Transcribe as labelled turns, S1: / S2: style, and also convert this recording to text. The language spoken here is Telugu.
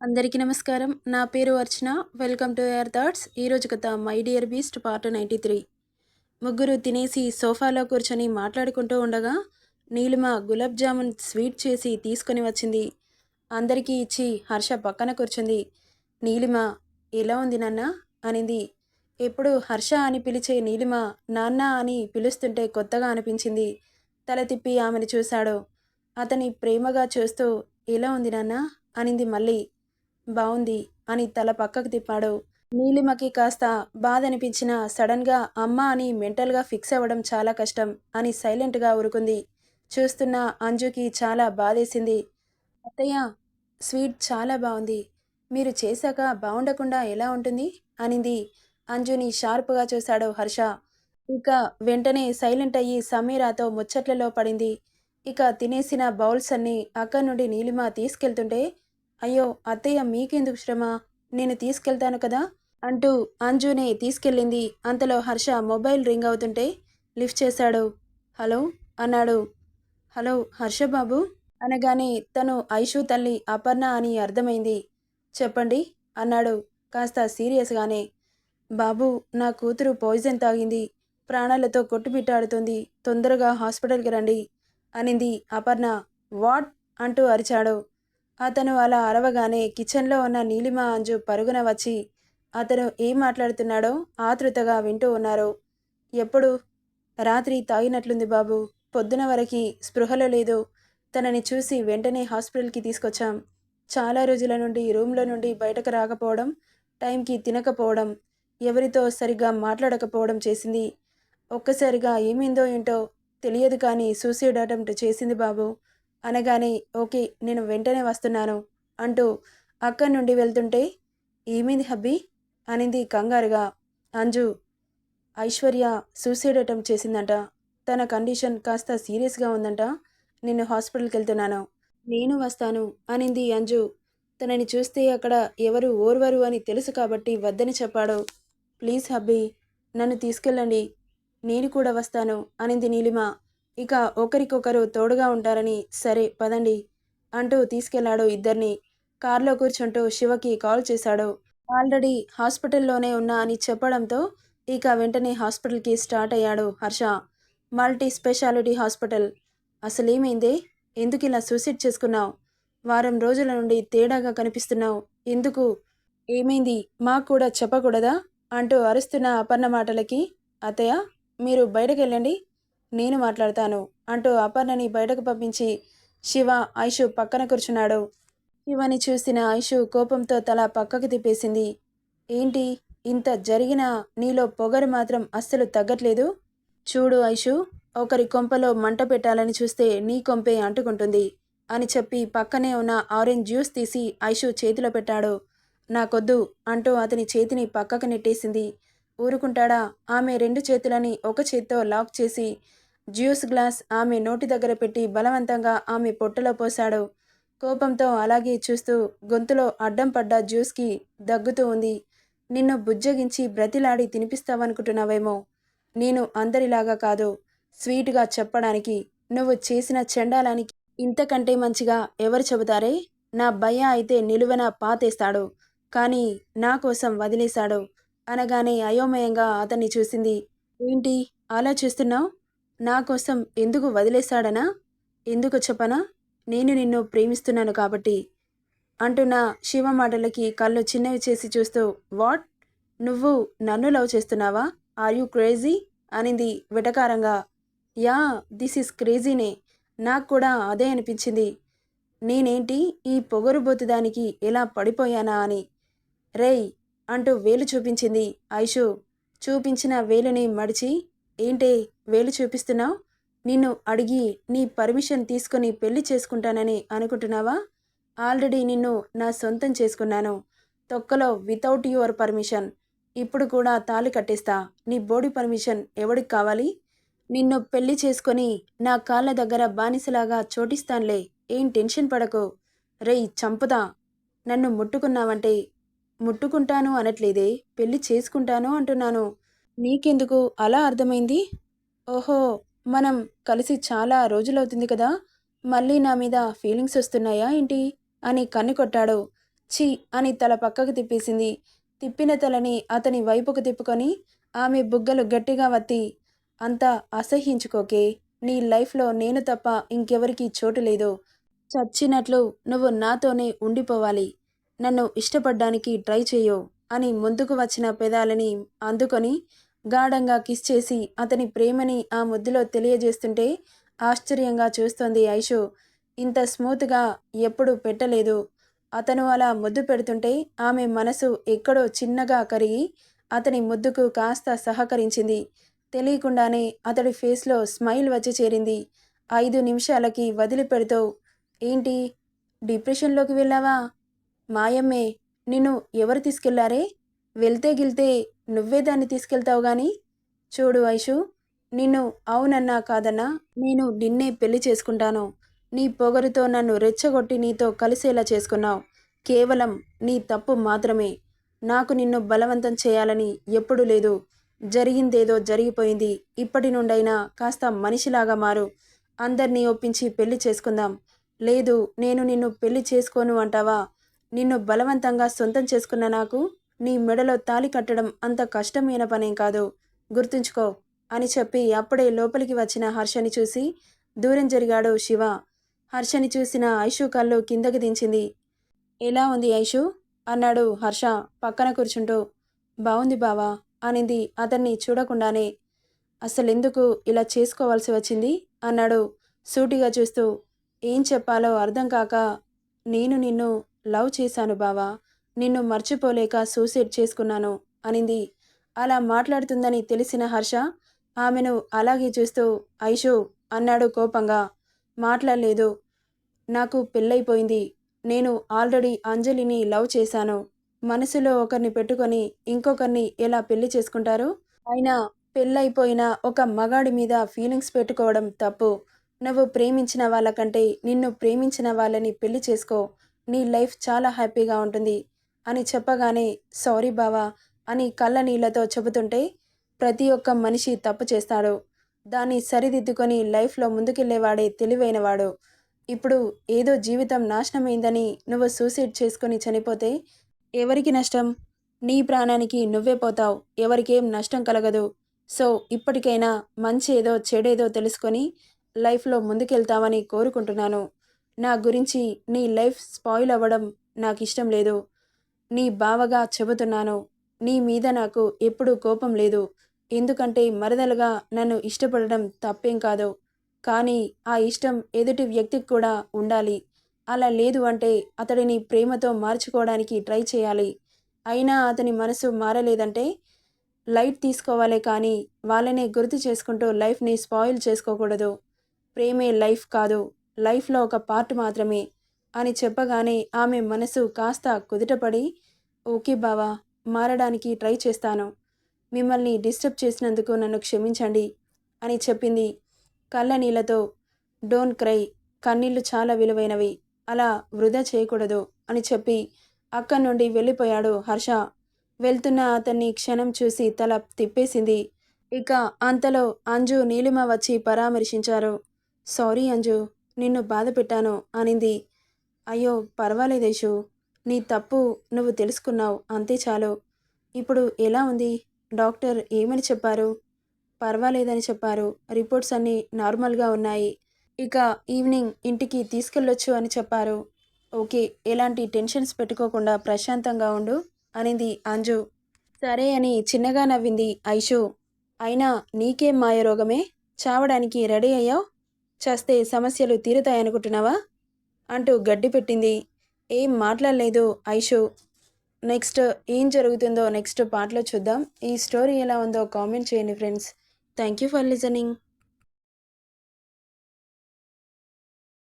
S1: అందరికీ నమస్కారం. నా పేరు Archana. Welcome to air thoughts. ఈరోజు కథ my dear beast part ninety three. ముగ్గురు తినేసి సోఫాలో కూర్చొని మాట్లాడుకుంటూ ఉండగా నీలిమ గులాబ్ జామున్ స్వీట్ చేసి తీసుకొని వచ్చింది. అందరికీ ఇచ్చి హర్ష పక్కన కూర్చుంది. నీలిమ ఎలా ఉంది నాన్న? అనింది. ఎప్పుడు హర్ష అని పిలిచే నీలిమ నాన్న అని పిలుస్తుంటే కొత్తగా అనిపించింది. తల తిప్పి ఆమెను చూశాడు. అతని ప్రేమగా చూస్తూ ఎలా ఉంది నాన్న? అనింది మళ్ళీ. బావుంది అని తల పక్కకు తిప్పాడు. నీలిమకి కాస్త బాధ అనిపించిన సడన్గా అమ్మ అని మెంటల్గా ఫిక్స్ అవ్వడం చాలా కష్టం అని సైలెంట్గా ఉరుకుంది చూస్తున్న అంజుకి చాలా బాధేసింది. అత్తయ్య స్వీట్ చాలా బాగుంది మీరు చేశాక బాగుండకుండా ఎలా ఉంటుంది? అనింది. అంజుని షార్ప్గా చూశాడు హర్ష. ఇక వెంటనే సైలెంట్ అయ్యి సమీరాతో ముచ్చట్లలో పడింది. ఇక తినేసిన బౌల్స్ అన్నీ అక్కడి నుండి నీలిమ తీసుకెళ్తుంటే అయ్యో అత్తయ్య మీకెందుకు శ్రమ? నేను తీసుకెళ్తాను కదా? అంటూ అంజునే తీసుకెళ్ళింది. అంతలో హర్ష మొబైల్ రింగ్ అవుతుంటే లిఫ్ట్ చేశాడు. హలో? అన్నాడు. హలో హర్ష బాబు? అనగానే తను ఐషు తల్లి అపర్ణ అని అర్థమైంది. చెప్పండి అన్నాడు కాస్త సీరియస్గానే. బాబు నా కూతురు పాయిజన్ తాగింది. ప్రాణాలతో కొట్టుబిట్టాడుతుంది తొందరగా హాస్పిటల్కి రండి అనింది అపర్ణ. వాట్? అంటూ అరిచాడు. అతను అలా అరవగానే కిచెన్లో ఉన్న నీలిమ అంజు పరుగున వచ్చి అతను ఏం మాట్లాడుతున్నాడో ఆతృతగా వింటూ ఉన్నారు. ఎప్పుడు? రాత్రి తాగినట్లుంది బాబు. పొద్దున వరకు స్పృహలో లేదు. తనని చూసి వెంటనే హాస్పిటల్కి తీసుకొచ్చాం. చాలా రోజుల నుండి రూమ్లో నుండి బయటకు రాకపోవడం టైంకి తినకపోవడం ఎవరితో సరిగ్గా మాట్లాడకపోవడం చేసింది. ఒక్కసారిగా ఏమైందో ఏంటో తెలియదు కానీ సూసైడ్ అటెంప్ట్ చేసింది బాబు. అనగానే ఓకే నేను వెంటనే వస్తున్నాను అంటూ అక్కడి నుండి వెళ్తుంటే ఏమైంది హబ్బీ? అనింది కంగారుగా. అంజు ఐశ్వర్య సూసైడ్ అటెంప్ట్ చేసిందంట. తన కండిషన్ కాస్త సీరియస్గా ఉందంట. నేను హాస్పిటల్కి వెళ్తున్నాను నేను వస్తాను అనింది అంజు. తనని చూస్తే అక్కడ ఎవరు ఓర్వరు అని తెలుసు కాబట్టి వద్దని చెప్పాడు. ప్లీజ్ హబ్బీ నన్ను తీసుకెళ్ళండి. నేను కూడా వస్తాను అనింది నీలిమ. ఇక ఒకరికొకరు తోడుగా ఉంటారని సరే పదండి అంటూ తీసుకెళ్ళాడు ఇద్దరిని. కారులో కూర్చుంటూ శివకి కాల్ చేశాడు. ఆల్రెడీ హాస్పిటల్లోనే ఉన్నా అని చెప్పడంతో ఇక వెంటనే హాస్పిటల్కి స్టార్ట్ అయ్యాడు హర్ష. Multi speciality hospital. అసలేమైందే? ఎందుకు ఇలా సూసైడ్ చేసుకున్నావు? వారం రోజుల నుండి తేడాగా కనిపిస్తున్నావు. ఎందుకు? ఏమైంది? మాకు కూడా చెప్పకూడదా? అంటూ అరుస్తున్న అపర్ణ మాటలకి అత్తయ్య మీరు బయటకెళ్ళండి. నేను మాట్లాడతాను అంటూ అపర్ణని బయటకు పంపించి శివ ఐషు పక్కన కూర్చున్నాడు. శివని చూసిన ఐషు కోపంతో తల పక్కకు తిప్పేసింది. ఏంటి? ఇంత జరిగినా నీలో పొగరు మాత్రం అస్సలు తగ్గట్లేదు? చూడు ఐషు ఒకరి కొంపలో మంట పెట్టాలని చూస్తే నీ కొంపే అంటుకుంటుంది అని చెప్పి పక్కనే ఉన్న ఆరెంజ్ జ్యూస్ తీసి ఐషు చేతిలో పెట్టాడు. నాకొద్దు అంటూ అతని చేతిని పక్కకు నెట్టేసింది. ఊరుకుంటాడా? ఆమె రెండు చేతులని ఒక చేత్తో లాక్ చేసి జ్యూస్ గ్లాస్ ఆమె నోటి దగ్గర పెట్టి బలవంతంగా ఆమె పొట్టలో పోశాడు. కోపంతో అలాగే చూస్తూ గొంతులో అడ్డం పడ్డ జ్యూస్కి దగ్గుతూ ఉంది. నిన్ను బుజ్జగించి బ్రతిలాడి తినిపిస్తావనుకుంటున్నావేమో. నేను అందరిలాగా కాదు. స్వీట్గా చెప్పడానికి నువ్వు చేసిన చెండాలానికి ఇంతకంటే మంచిగా ఎవరు చెబుతారే? నా భయ అయితే నిలువన పాతేస్తాడు. కానీ నా కోసం వదిలేశాడు. అనగానే అయోమయంగా అతన్ని చూసింది. ఏంటి? అలా చూస్తున్నావు? నా కోసం ఎందుకు వదిలేశాడనా? ఎందుకు చెప్పనా? నేను నిన్ను ప్రేమిస్తున్నాను కాబట్టి. అంటున్న శివ మాటలకి కళ్ళు చిన్నవి చేసి చూస్తూ వాట్? నువ్వు నన్ను లవ్ చేస్తున్నావా? Are you crazy? అనింది వెటకారంగా. యా దిస్ ఈస్ క్రేజీనే. నాకు కూడా అదే అనిపించింది. నేనేంటి ఈ పొగరుబోతుదానికి ఎలా పడిపోయానా అని. రేయ్ అంటూ వేలు చూపించింది ఐషు. చూపించిన వేలుని మడిచి ఏంటే వేలు చూపిస్తున్నావు? నిన్ను అడిగి నీ పర్మిషన్ తీసుకొని పెళ్ళి చేసుకుంటానని అనుకుంటున్నావా? ఆల్రెడీ నిన్ను నా సొంతం చేసుకున్నాను. తొక్కలో వితౌట్ యువర్ పర్మిషన్ ఇప్పుడు కూడా తాళి కట్టేస్తా. నీ బోడీ పర్మిషన్ ఎవడికి కావాలి? నిన్ను పెళ్ళి చేసుకొని నా కాళ్ళ దగ్గర బానిసలాగా చోటిస్తాన్లే. ఏం టెన్షన్ పడకు. రేయ్ చంపుదా నన్ను ముట్టుకున్నావంటే ముట్టుకుంటాను అనట్లేదే. పెళ్ళి చేసుకుంటాను అంటున్నాను. నీకెందుకు అలా అర్థమైంది? ఓహో మనం కలిసి చాలా రోజులవుతుంది కదా మళ్ళీ నా మీద ఫీలింగ్స్ వస్తున్నాయా ఏంటి? అని కన్ను కొట్టాడు. ఛీ అని తల పక్కకు తిప్పేసింది. తిప్పిన తలని అతని వైపుకు తిప్పుకొని ఆమె బుగ్గలు గట్టిగా వత్తి అంత అసహ్యించుకోకే నీ లైఫ్లో నేను తప్ప ఇంకెవరికీ చోటు లేదు. చచ్చినట్లు నువ్వు నాతోనే ఉండిపోవాలి. నన్ను ఇష్టపడ్డానికి ట్రై చేయు అని ముందుకు వచ్చిన పెదాలని అందుకొని గాఢంగా కిస్ చేసి అతని ప్రేమని ఆ ముద్దులో తెలియజేస్తుంటే ఆశ్చర్యంగా చూస్తోంది ఐషు. ఇంత స్మూత్గా ఎప్పుడు పెట్టలేదు. అతను అలా ముద్దు పెడుతుంటే ఆమె మనసు ఎక్కడో చిన్నగా కరిగి అతని ముద్దుకు కాస్త సహకరించింది. తెలియకుండానే అతడి ఫేస్లో స్మైల్ వచ్చి చేరింది. ఐదు నిమిషాలకి వదిలిపెడుతూ ఏంటి? డిప్రెషన్లోకి వెళ్ళావా? మాయమ్మే నిన్ను ఎవరు తీసుకెళ్ళారే? వెళ్తే గిల్తే నువ్వే దాన్ని తీసుకెళ్తావు గాని? చూడు ఐషు నిన్ను అవునన్నా కాదన్నా నేను నిన్నే పెళ్ళి చేసుకుంటాను. నీ పొగరుతో నన్ను రెచ్చగొట్టి నీతో కలిసేలా చేసుకున్నావు. కేవలం నీ తప్పు మాత్రమే. నాకు నిన్ను బలవంతం చేయాలని ఎప్పుడు లేదు. జరిగిందేదో జరిగిపోయింది. ఇప్పటి నుండైనా కాస్త మనిషిలాగా మారు. అందరినీ ఒప్పించి పెళ్ళి చేసుకుందాం. లేదు నేను నిన్ను పెళ్ళి చేసుకోను అంటావా? నిన్ను బలవంతంగా సొంతం చేసుకున్న నాకు నీ మెడలో తాలి కట్టడం అంత కష్టమైన పనేం కాదు. గుర్తుంచుకో అని చెప్పి అప్పుడే లోపలికి వచ్చిన హర్షని చూసి దూరం జరిగాడు శివ. హర్షని చూసిన ఐషు కళ్ళు కిందకి దించింది. ఎలా ఉంది ఐషు? అన్నాడు హర్ష పక్కన కూర్చుంటూ. బావుంది బావా అనింది అతన్ని చూడకుండానే. అసలెందుకు ఇలా చేసుకోవాల్సి వచ్చింది? అన్నాడు సూటిగా చూస్తూ. ఏం చెప్పాలో అర్థం కాక నేను నిన్ను లవ్ చేశాను బావా. నిన్ను మర్చిపోలేక సూసైడ్ చేసుకున్నాను అనింది. అలా మాట్లాడుతుందని తెలిసిన హర్ష ఆమెను అలాగే చూస్తూ ఐషు అన్నాడు కోపంగా. మాట్లాడలేదు. నాకు పెళ్ళైపోయింది. నేను ఆల్రెడీ అంజలిని లవ్ చేశాను. మనసులో ఒకరిని పెట్టుకొని ఇంకొకరిని ఎలా పెళ్ళి చేసుకుంటారు? అయినా పెళ్ళైపోయిన ఒక మగాడి మీద ఫీలింగ్స్ పెట్టుకోవడం తప్పు. నువ్వు ప్రేమించిన వాళ్ళకంటే నిన్ను ప్రేమించిన వాళ్ళని పెళ్ళి చేసుకో. నీ లైఫ్ చాలా హ్యాపీగా ఉంటుంది. అని చెప్పగానే సారీ బావా అని కళ్ళ నీళ్ళతో చెబుతుంటే ప్రతి ఒక్క మనిషి తప్పు చేస్తాడు. దాన్ని సరిదిద్దుకొని లైఫ్లో ముందుకెళ్ళేవాడే తెలివైనవాడు. ఇప్పుడు ఏదో జీవితం నాశనమైందని నువ్వు సూసైడ్ చేసుకొని చనిపోతే ఎవరికి నష్టం? నీ ప్రాణానికి నువ్వే పోతావు. ఎవరికేం నష్టం కలగదు. సో ఇప్పటికైనా మంచి ఏదో చెడేదో తెలుసుకొని లైఫ్లో ముందుకెళ్తామని కోరుకుంటున్నాను. నా గురించి నీ లైఫ్ స్పాయిల్ అవ్వడం నాకు ఇష్టం లేదు. నీ బావగా చెబుతున్నాను. నీ మీద నాకు ఎప్పుడూ కోపం లేదు. ఎందుకంటే మరదలుగా నన్ను ఇష్టపడడం తప్పేం కాదు. కానీ ఆ ఇష్టం ఎదుటి వ్యక్తికి కూడా ఉండాలి. అలా లేదు అంటే అతడిని ప్రేమతో మార్చుకోవడానికి ట్రై చేయాలి. అయినా అతని మనసు మారలేదంటే లైట్ తీసుకోవాలే కానీ వాళ్ళనే గుర్తు చేసుకుంటూ లైఫ్ని స్పాయిల్ చేసుకోకూడదు. ప్రేమే లైఫ్ కాదు. లైఫ్లో ఒక పార్ట్ మాత్రమే. అని చెప్పగానే ఆమె మనసు కాస్త కుదుటపడి ఓకే బావా మారడానికి ట్రై చేస్తాను. మిమ్మల్ని డిస్టర్బ్ చేసినందుకు నన్ను క్షమించండి అని చెప్పింది కళ్ళ నీళ్ళతో డోంట్ క్రై కన్నీళ్ళు చాలా విలువైనవి. అలా వృధా చేయకూడదు అని చెప్పి అక్కడి నుండి వెళ్ళిపోయాడు హర్ష. వెళ్తున్న అతన్ని క్షణం చూసి తల తిప్పేసింది. ఇక అంతలో అంజు నీలిమ వచ్చి పరామర్శించారు. సారీ అంజు నిన్ను బాధ పెట్టాను అనింది. అయ్యో పర్వాలేదేషు నీ తప్పు నువ్వు తెలుసుకున్నావు. అంతే చాలు. ఇప్పుడు ఎలా ఉంది? డాక్టర్ ఏమని చెప్పారు? పర్వాలేదని చెప్పారు. రిపోర్ట్స్ అన్నీ నార్మల్గా ఉన్నాయి. ఇక ఈవినింగ్ ఇంటికి తీసుకెళ్ళొచ్చు అని చెప్పారు. ఓకే ఎలాంటి టెన్షన్స్ పెట్టుకోకుండా ప్రశాంతంగా ఉండు అనింది అంజు. సరే అని చిన్నగా నవ్వింది ఐషు. అయినా నీకేం మాయరోగమే చావడానికి రెడీ అయ్యావు? చేస్తే సమస్యలు తీరుతాయనుకుంటున్నావా? అంటూ గడ్డి పెట్టింది. ఏం మాట్లాడలేదు ఐషు. నెక్స్ట్ ఏం జరుగుతుందో నెక్స్ట్ పాటలో చూద్దాం. ఈ స్టోరీ ఎలా ఉందో కామెంట్ చేయండి friends. Thank you for listening.